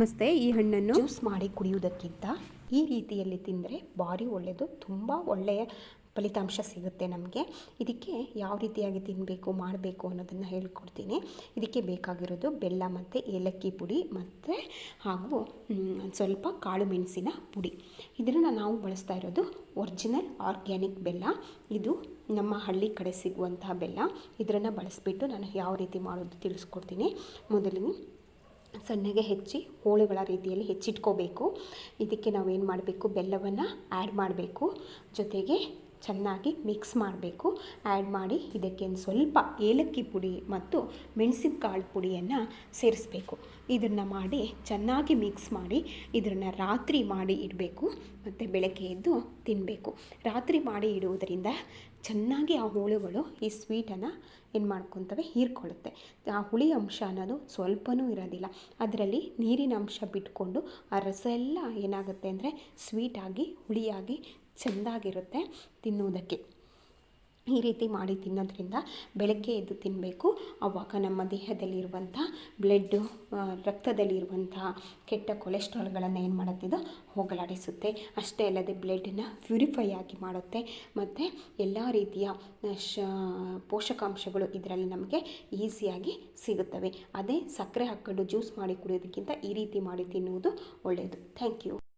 ನಮಸ್ತೆ, ಈ ಹಣ್ಣನ್ನು ಜ್ಯೂಸ್ ಮಾಡಿ ಕುಡಿಯುವುದಕ್ಕಿಂತ ಈ ರೀತಿಯಲ್ಲಿ ತಿಂದರೆ ಭಾರಿ ಒಳ್ಳೆಯದು ತುಂಬ ಒಳ್ಳೆಯ ಫಲಿತಾಂಶ ಸಿಗುತ್ತೆ ನಮಗೆ. ಇದಕ್ಕೆ ಯಾವ ರೀತಿಯಾಗಿ ತಿನ್ನಬೇಕು ಮಾಡಬೇಕು ಅನ್ನೋದನ್ನು ಹೇಳ್ಕೊಡ್ತೀನಿ. ಇದಕ್ಕೆ ಬೇಕಾಗಿರೋದು ಬೆಲ್ಲ ಮತ್ತು ಏಲಕ್ಕಿ ಪುಡಿ ಮತ್ತು ಹಾಗೂ ಸ್ವಲ್ಪ ಕಾಳು ಮೆಣಸಿನ ಪುಡಿ. ಇದನ್ನು ನಾವು ಬಳಸ್ತಾ ಇರೋದು ಒರಿಜಿನಲ್ ಆರ್ಗ್ಯಾನಿಕ್ ಬೆಲ್ಲ. ಇದು ನಮ್ಮ ಹಳ್ಳಿ ಕಡೆ ಸಿಗುವಂತಹ ಬೆಲ್ಲ. ಇದನ್ನು ಬಳಸಿಬಿಟ್ಟು ನಾನು ಯಾವ ರೀತಿ ಮಾಡೋದು ತಿಳಿಸ್ಕೊಡ್ತೀನಿ. ಮೊದಲಿಗೆ ಸಣ್ಣಗೆ ಹೆಚ್ಚಿ ಹೋಳುಗಳ ರೀತಿಯಲ್ಲಿ ಹೆಚ್ಚಿಟ್ಕೋಬೇಕು. ಇದಕ್ಕೆ ನಾವೇನು ಮಾಡಬೇಕು? ಬೆಲ್ಲವನ್ನು ಆ್ಯಡ್ ಮಾಡಬೇಕು. ಜೊತೆಗೆ ಚೆನ್ನಾಗಿ ಮಿಕ್ಸ್ ಮಾಡಬೇಕು. ಆ್ಯಡ್ ಮಾಡಿ ಇದಕ್ಕೆ ಸ್ವಲ್ಪ ಏಲಕ್ಕಿ ಪುಡಿ ಮತ್ತು ಮೆಣಸಿನಕಾಳು ಪುಡಿಯನ್ನು ಸೇರಿಸ್ಬೇಕು. ಇದನ್ನು ಮಾಡಿ ಚೆನ್ನಾಗಿ ಮಿಕ್ಸ್ ಮಾಡಿ ಇದನ್ನು ರಾತ್ರಿ ಮಾಡಿ ಇಡಬೇಕು ಮತ್ತು ಬೆಳಗ್ಗೆ ಎದ್ದು ತಿನ್ನಬೇಕು ರಾತ್ರಿ ಮಾಡಿ ಇಡುವುದರಿಂದ ಚೆನ್ನಾಗಿ ಆ ಹೋಳುಗಳು ಈ ಸ್ವೀಟನ್ನು ಏನು ಮಾಡ್ಕೊತವೆ? ಹೀರ್ಕೊಳ್ಳುತ್ತೆ. ಆ ಹುಳಿ ಅಂಶ ಅನ್ನೋದು ಸ್ವಲ್ಪನೂ ಇರೋದಿಲ್ಲ. ಅದರಲ್ಲಿ ನೀರಿನ ಅಂಶ ಬಿಟ್ಕೊಂಡು ಆ ರಸ ಎಲ್ಲ ಏನಾಗುತ್ತೆ ಅಂದರೆ ಸ್ವೀಟಾಗಿ ಹುಳಿಯಾಗಿ ಚೆಂದಾಗಿರುತ್ತೆ ತಿನ್ನುವುದಕ್ಕೆ. ಈ ರೀತಿ ಮಾಡಿ ತಿನ್ನೋದ್ರಿಂದ ಬೆಳಗ್ಗೆ ಎದ್ದು ತಿನ್ನಬೇಕು ಆವಾಗ ನಮ್ಮ ದೇಹದಲ್ಲಿರುವಂಥ ಬ್ಲಡ್ಡು ರಕ್ತದಲ್ಲಿರುವಂಥ ಕೆಟ್ಟ ಕೊಲೆಸ್ಟ್ರಾಲ್ಗಳನ್ನು ಏನು ಮಾಡುತ್ತಿದ್ದು ಹೋಗಲಾಡಿಸುತ್ತೆ. ಅಷ್ಟೇ ಅಲ್ಲದೆ ಬ್ಲಡ್ಡನ್ನು ಪ್ಯೂರಿಫೈ ಆಗಿ ಮಾಡುತ್ತೆ. ಮತ್ತು ಎಲ್ಲ ರೀತಿಯ ಶ, ಪೋಷಕಾಂಶಗಳು ಇದರಲ್ಲಿ ನಮಗೆ ಈಸಿಯಾಗಿ ಸಿಗುತ್ತವೆ. ಅದೇ ಸಕ್ಕರೆ ಹಾಕ್ಕೊಂಡು ಜ್ಯೂಸ್ ಮಾಡಿ ಕುಡಿಯೋದಕ್ಕಿಂತ ಈ ರೀತಿ ಮಾಡಿ ತಿನ್ನುವುದು ಒಳ್ಳೆಯದು ಥ್ಯಾಂಕ್ ಯು.